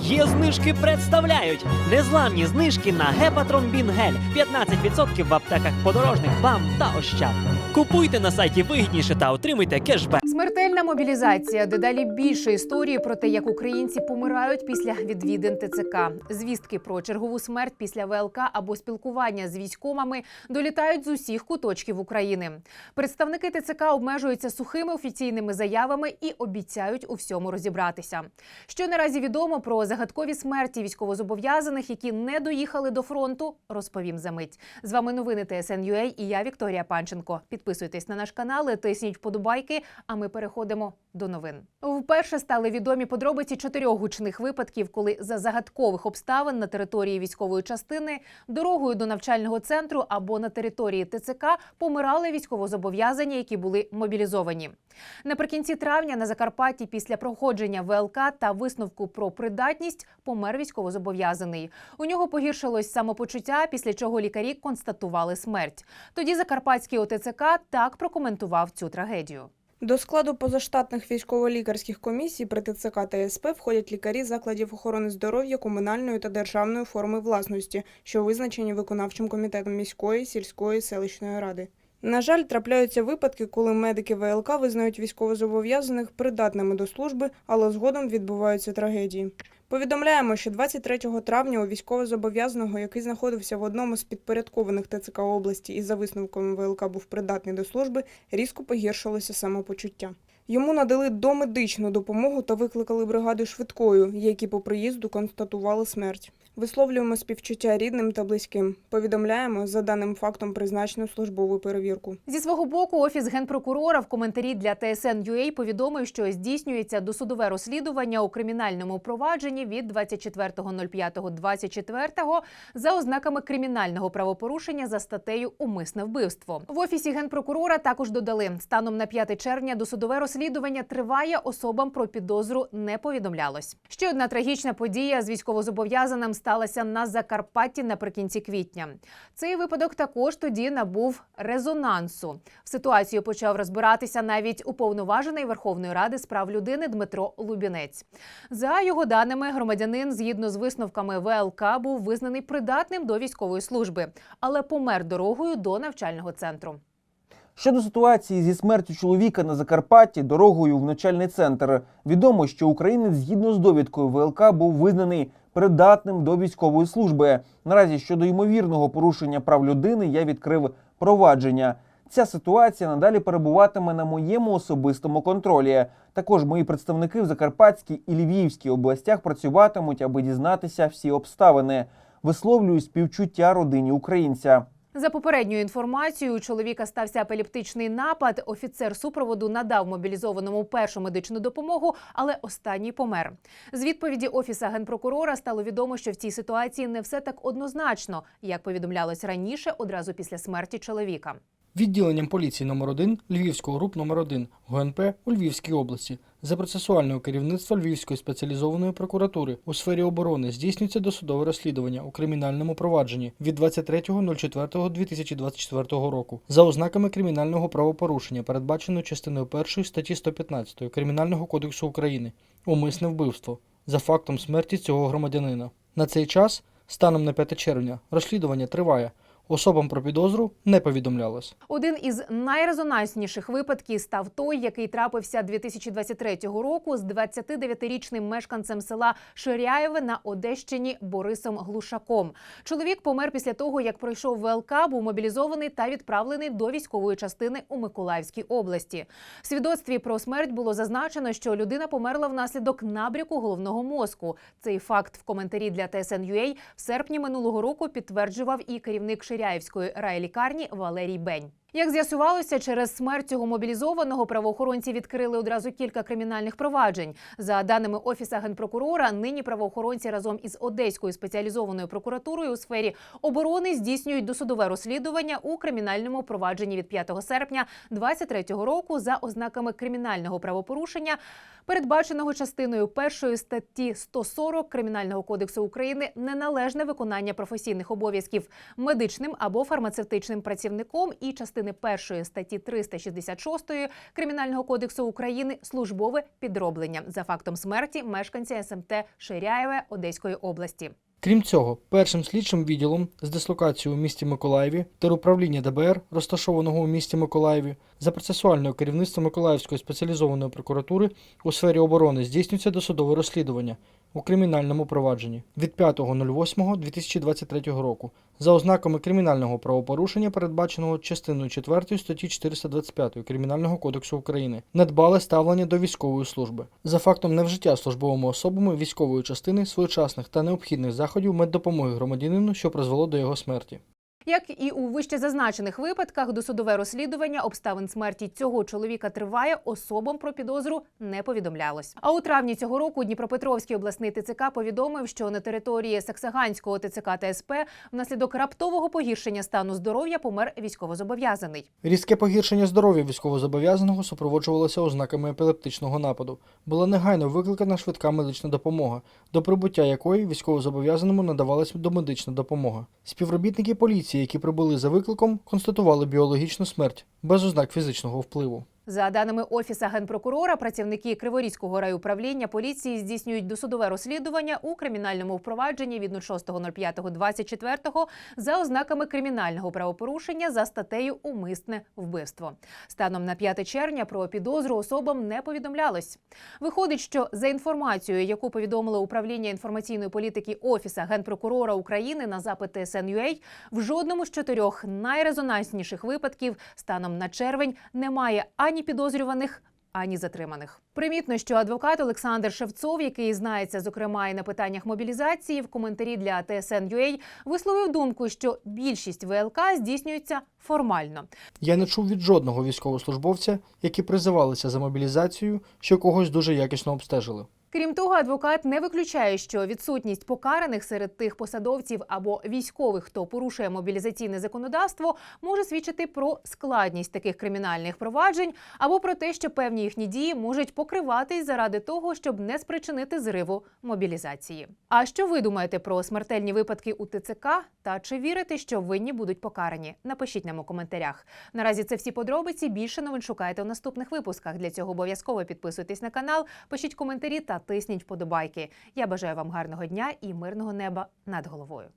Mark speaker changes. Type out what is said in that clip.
Speaker 1: Є знижки представляють незламні знижки на гепатромбін гель 15% в аптеках подорожник, бам та ощад. Купуйте на сайті вигідніше та отримуйте кешбек.
Speaker 2: Смертельна мобілізація. Дедалі більше історії про те, як українці помирають після відвідин ТЦК. Звістки про чергову смерть після ВЛК або спілкування з військомами долітають з усіх куточків України. Представники ТЦК обмежуються сухими офіційними заявами і обіцяють у всьому розібратися. Що наразі відомо про загадкові смерті військовозобов'язаних, які не доїхали до фронту, розповім за мить. З вами новини ТСН.UA і я Вікторія Панченко. Підписуйтесь на наш канал, тисніть вподобайки. А ми переходимо до новин. Вперше стали відомі подробиці чотирьох гучних випадків, коли за загадкових обставин на території військової частини, дорогою до навчального центру або на території ТЦК помирали військовозобов'язані, які були мобілізовані. Наприкінці травня на Закарпатті після проходження ВЛК та висновку про придатність помер військовозобов'язаний. У нього погіршилось самопочуття, після чого лікарі констатували смерть. Тоді Закарпатський ОТЦК так прокоментував цю трагедію.
Speaker 3: До складу позаштатних військово-лікарських комісій при ТЦК та СП входять лікарі закладів охорони здоров'я комунальної та державної форми власності, що визначені виконавчим комітетом міської, сільської, селищної ради. На жаль, трапляються випадки, коли медики ВЛК визнають військовозобов'язаних придатними до служби, але згодом відбуваються трагедії. Повідомляємо, що 23 травня у військовозобов'язаного, який знаходився в одному з підпорядкованих ТЦК області і за висновком ВЛК був придатний до служби, різко погіршилося самопочуття. Йому надали домедичну допомогу та викликали бригаду швидкою, які по приїзду констатували смерть. Висловлюємо співчуття рідним та близьким. Повідомляємо, за даним фактом призначено службову перевірку.
Speaker 2: Зі свого боку, офіс генпрокурора в коментарі для TSN.UA повідомив, що здійснюється досудове розслідування у кримінальному провадженні від 24.05.24 за ознаками кримінального правопорушення за статтею Умисне вбивство. В офісі генпрокурора також додали станом на 5 червня досудове розслідування триває. Особам про підозру не повідомлялось. Ще одна трагічна подія з військовозобов'язаним сталася на Закарпатті наприкінці квітня. Цей випадок також тоді набув резонансу. В ситуацію почав розбиратися навіть уповноважений Верховної Ради з прав людини Дмитро Лубінець. За його даними, громадянин, згідно з висновками ВЛК, був визнаний придатним до військової служби, але помер дорогою до навчального центру.
Speaker 4: Щодо ситуації зі смертю чоловіка на Закарпатті дорогою в навчальний центр, відомо, що українець згідно з довідкою ВЛК був визнаний придатним до військової служби. Наразі щодо ймовірного порушення прав людини я відкрив провадження. Ця ситуація надалі перебуватиме на моєму особистому контролі. Також мої представники в Закарпатській і Львівській областях працюватимуть, аби дізнатися всі обставини. Висловлюю співчуття родині українця.
Speaker 2: За попередньою інформацією, у чоловіка стався епілептичний напад. Офіцер супроводу надав мобілізованому першу медичну допомогу, але останній помер. З відповіді офіса генпрокурора стало відомо, що в цій ситуації не все так однозначно, як повідомлялось раніше, одразу після смерті чоловіка.
Speaker 5: Відділенням поліції номер 1 Львівського груп номер 1 ГУНП у Львівській області за процесуального керівництва Львівської спеціалізованої прокуратури у сфері оборони здійснюється досудове розслідування у кримінальному провадженні від 23.04.2024 року за ознаками кримінального правопорушення, передбаченої частиною 1 статті 115 Кримінального кодексу України умисне вбивство за фактом смерті цього громадянина. На цей час, станом на 5 червня, розслідування триває. Особам про підозру не повідомлялось.
Speaker 2: Один із найрезонансніших випадків став той, який трапився 2023 року з 29-річним мешканцем села Ширяєве на Одещині Борисом Глушаком. Чоловік помер після того, як пройшов ВЛК, був мобілізований та відправлений до військової частини у Миколаївській області. В свідоцтві про смерть було зазначено, що людина померла внаслідок набряку головного мозку. Цей факт в коментарі для TSN.UA в серпні минулого року підтверджував і керівник Ширяївської райлікарні Валерій Бень. Як з'ясувалося, через смерть цього мобілізованого правоохоронці відкрили одразу кілька кримінальних проваджень. За даними офіса генпрокурора, нині правоохоронці разом із Одеською спеціалізованою прокуратурою у сфері оборони здійснюють досудове розслідування у кримінальному провадженні від 5 серпня 2023 року за ознаками кримінального правопорушення, передбаченого частиною першої статті 140 Кримінального кодексу України неналежне виконання професійних обов'язків медичним або фармацевтичним працівником і частиною частини 1 статті 366 Кримінального кодексу України службове підроблення за фактом смерті мешканця СМТ Ширяєве Одеської області.
Speaker 5: Крім цього, першим слідчим відділом з дислокацією у місті Миколаєві теруправління ДБР, розташованого у місті Миколаєві, за процесуального керівництва Миколаївської спеціалізованої прокуратури у сфері оборони здійснюється досудове розслідування у кримінальному провадженні від 5.08.2023 року за ознаками кримінального правопорушення, передбаченого частиною 4 статті 425 Кримінального кодексу України, недбале ставлення до військової служби за фактом невжиття службовими особами військової частини своєчасних та необхідних заходів меддопомоги громадянину, що призвело до його смерті.
Speaker 2: Як і у вище зазначених випадках, досудове розслідування обставин смерті цього чоловіка триває. Особам про підозру не повідомлялось. А у травні цього року Дніпропетровський обласний ТЦК повідомив, що на території Саксаганського ТЦК та СП внаслідок раптового погіршення стану здоров'я помер військовозобов'язаний.
Speaker 5: Різке погіршення здоров'я військовозобов'язаного супроводжувалося ознаками епілептичного нападу. Була негайно викликана швидка медична допомога, до прибуття якої військовозобов'язаному надавалась домедична допомога. Співробітники поліції, які прибули за викликом, констатували біологічну смерть без ознак фізичного впливу.
Speaker 2: За даними офіса генпрокурора, працівники Криворізького райуправління поліції здійснюють досудове розслідування у кримінальному впровадженні від 06.05.24 за ознаками кримінального правопорушення за статтею Умисне вбивство. Станом на 5 червня про підозру особам не повідомлялось. Виходить, що за інформацією, яку повідомило управління інформаційної політики Офіса генпрокурора України на запит ТСНЮА, в жодному з чотирьох найрезонансніших випадків станом на червень немає ані підозрюваних. Ані затриманих примітно, що адвокат Олександр Шевцов, який знається зокрема і на питаннях мобілізації, в коментарі для TSN.ua висловив думку, що більшість ВЛК здійснюється формально.
Speaker 5: Я не чув від жодного військовослужбовця, які призивалися за мобілізацію, що когось дуже якісно обстежили.
Speaker 2: Крім того, адвокат не виключає, що відсутність покараних серед тих посадовців або військових, хто порушує мобілізаційне законодавство, може свідчити про складність таких кримінальних проваджень або про те, що певні їхні дії можуть покриватись заради того, щоб не спричинити зриву мобілізації. А що ви думаєте про смертельні випадки у ТЦК? Та чи вірите, що винні будуть покарані? Напишіть нам у коментарях. Наразі це всі подробиці. Більше новин шукайте у наступних випусках. Для цього обов'язково підписуйтесь на канал, пишіть коментарі та тисніть вподобайки. Я бажаю вам гарного дня і мирного неба над головою.